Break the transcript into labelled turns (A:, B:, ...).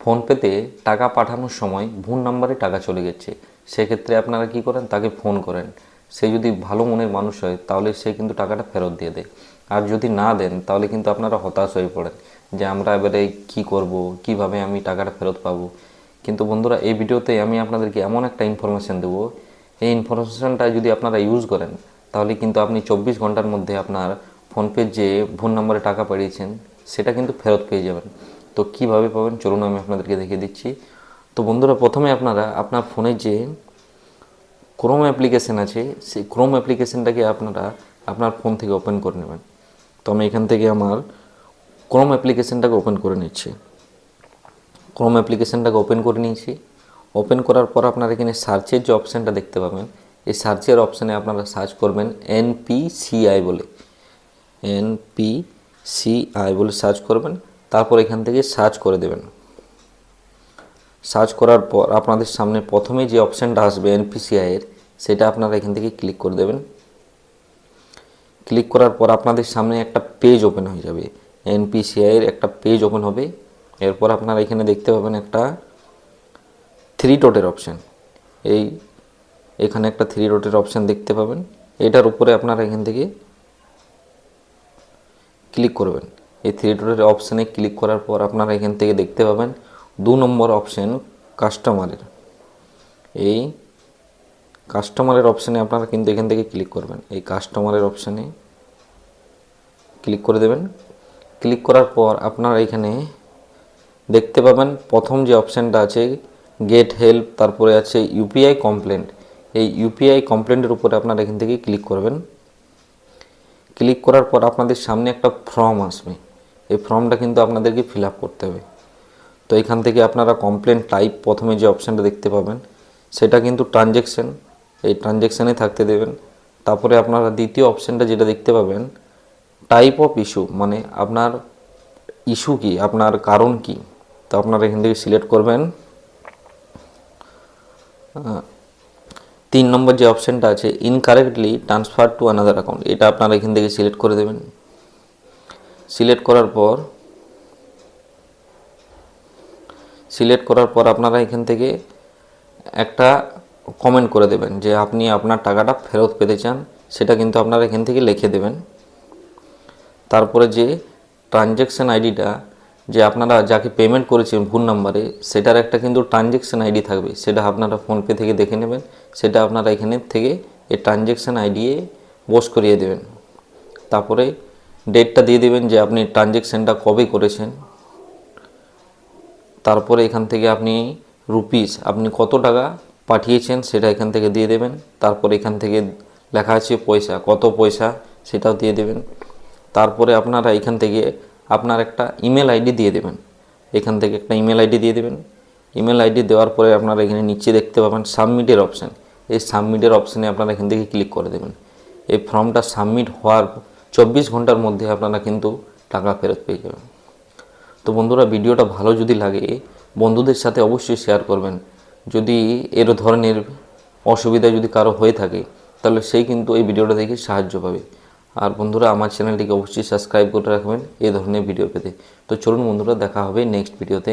A: ফোনপেতে টাকা পাঠানোর সময় ভুল নাম্বারে টাকা চলে গেছে। সেক্ষেত্রে আপনারা কি করেন? তাকে ফোন করেন। সে যদি ভালো মনের মানুষ হয়, তাহলে সে কিন্তু টাকাটা ফেরত দিয়ে দেয়। আর যদি না দেন, তাহলে কিন্তু আপনারা হতাশ হয়ে পড়েন যে আমরা এবারে কি করব, কীভাবে আমি টাকাটা ফেরত পাবো। কিন্তু বন্ধুরা, এই ভিডিওতে আমি আপনাদেরকে এমন একটা ইনফরমেশান দেবো। এই ইনফরমেশানটা যদি আপনারা ইউজ করেন, তাহলে কিন্তু আপনি চব্বিশ ঘণ্টার মধ্যে আপনার ফোনপে যে ভুল নম্বরে টাকা পাঠিয়েছেন, সেটা কিন্তু ফেরত পেয়ে যাবেন। তো কীভাবে পাবেন? চলুন আমি আপনাদেরকে দেখিয়ে দিচ্ছি। তো বন্ধুরা, প্রথমে আপনারা, আপনার ফোনে যে ক্রোম অ্যাপ্লিকেশন আছে, সেই ক্রোম অ্যাপ্লিকেশনটাকে আপনারা আপনার ফোন থেকে ওপেন করে নেবেন। তো আমি এখান থেকে আমার ক্রোম অ্যাপ্লিকেশনটাকে ওপেন করে নিচ্ছি। ক্রোম অ্যাপ্লিকেশনটাকে ওপেন করে নিয়েছি। ওপেন করার পর আপনারা এখানে সার্চের যে অপশানটা দেখতে পাবেন, এই সার্চের অপশানে আপনারা সার্চ করবেন এনপিসিআই বলে। এনপিসিআই বলে সার্চ করবেন। তারপর এখান থেকে সার্চ করে দেবেন। সার্চ করার পর আপনাদের সামনে প্রথমে যে অপশানটা আসবে এনপিসিআই এর, সেটা আপনারা এখান থেকে ক্লিক করে দেবেন। ক্লিক করার পর আপনাদের সামনে একটা পেজ ওপেন হয়ে যাবে। এনপিসিআই এর একটা পেজ ওপেন হবে। এরপর আপনারা এখানে দেখতে পাবেন একটা থ্রি ডটের অপশান এই এখানে একটা থ্রি ডটের অপশান দেখতে পাবেন। এটার উপরে আপনারা এখান থেকে ক্লিক করবেন। এই থ্রি ডটের অপশানে ক্লিক করার পর আপনারা এখান থেকে দেখতে পাবেন দু নম্বর অপশান কাস্টমারের এই কাস্টমারের অপশানে আপনারা কিন্তু এখান থেকে ক্লিক করবেন। এই কাস্টমারের অপশানে ক্লিক করে দেবেন। ক্লিক করার পর আপনারা এখানে দেখতে পাবেন প্রথম যে অপশানটা আছে গেট হেল্প তারপরে আছে ইউপিআই কমপ্লেন্ট এই ইউপিআই কমপ্লেন্টের উপরে আপনারা এখান থেকে ক্লিক করবেন। ক্লিক করার পর আপনাদের সামনে একটা ফর্ম আসবে। এই ফর্মটা কিন্তু আপনাদেরকে ফিল আপ করতে হবে। তো এখান থেকে আপনারা কমপ্লেন টাইপ প্রথমে যে অপশানটা দেখতে পাবেন, সেটা কিন্তু ট্রানজ্যাকশান এই ট্রানজ্যাকশানে থাকতে দেবেন। তারপরে আপনারা দ্বিতীয় অপশানটা যেটা দেখতে পাবেন, টাইপ অফ ইস্যু মানে আপনার ইস্যু কি, আপনার কারণ কি। তো আপনারা এখান থেকে সিলেক্ট করবেন। তিন নম্বর যে অপশানটা আছে incorrectly transfer to another account এটা আপনারা এখান থেকে সিলেক্ট করে দেবেন। সিলেক্ট করার পর, সিলেক্ট করার পর আপনারা এখান থেকে একটা কমেন্ট করে দেবেন যে আপনি আপনার টাকাটা ফেরত পেতে চান, সেটা কিন্তু আপনারা এখান থেকে লিখে দেবেন। তারপরে যে ট্রানজ্যাকশান আইডিটা যে আপনারা যাকে পেমেন্ট করেছেন ভুল নাম্বারে সেটার একটা কিন্তু ট্রানজ্যাকশান আইডি থাকবে। সেটা আপনারা ফোনপে থেকে দেখে নেবেন। সেটা আপনারা এখানে থেকে এই ট্রানজ্যাকশান আইডি বস করিয়ে দেবেন। তারপরে ডেটটা দিয়ে দেবেন যে আপনি ট্রানজ্যাকশানটা কবে করেছেন। তারপরে এখান থেকে আপনি রুপিস আপনি কত টাকা পাঠিয়েছেন সেটা এখান থেকে দিয়ে দেবেন। তারপরে এখান থেকে লেখা আছে পয়সা, কত পয়সা সেটাও দিয়ে দেবেন। তারপরে আপনারা এখান থেকে আপনার একটা ইমেল আইডি দিয়ে দেবেন। এখান থেকে একটা ইমেল আইডি দিয়ে দেবেন। ইমেল আইডি দেওয়ার পরে আপনারা এখানে নিচে দেখতে পাবেন সাবমিটের অপশান এই সাবমিটের অপশানে আপনারা এখান থেকে ক্লিক করে দেবেন। এই ফর্মটা সাবমিট হওয়ার চব্বিশ ঘণ্টার মধ্যে আপনারা কিন্তু টাকা ফেরত পেয়ে যাবেন। তো বন্ধুরা, ভিডিওটা ভালো যদি লাগে, বন্ধুদের সাথে অবশ্যই শেয়ার করবেন। যদি এর ধরনের অসুবিধা যদি কারও হয়ে থাকে, তাহলে সেই কিন্তু এই ভিডিওটা দেখে সাহায্য পাবে। আর বন্ধুরা, আমার চ্যানেলটিকে অবশ্যই সাবস্ক্রাইব করে রাখবেন এই ধরনের ভিডিও পেতে। তো চলুন বন্ধুরা, দেখা হবে নেক্সট ভিডিওতে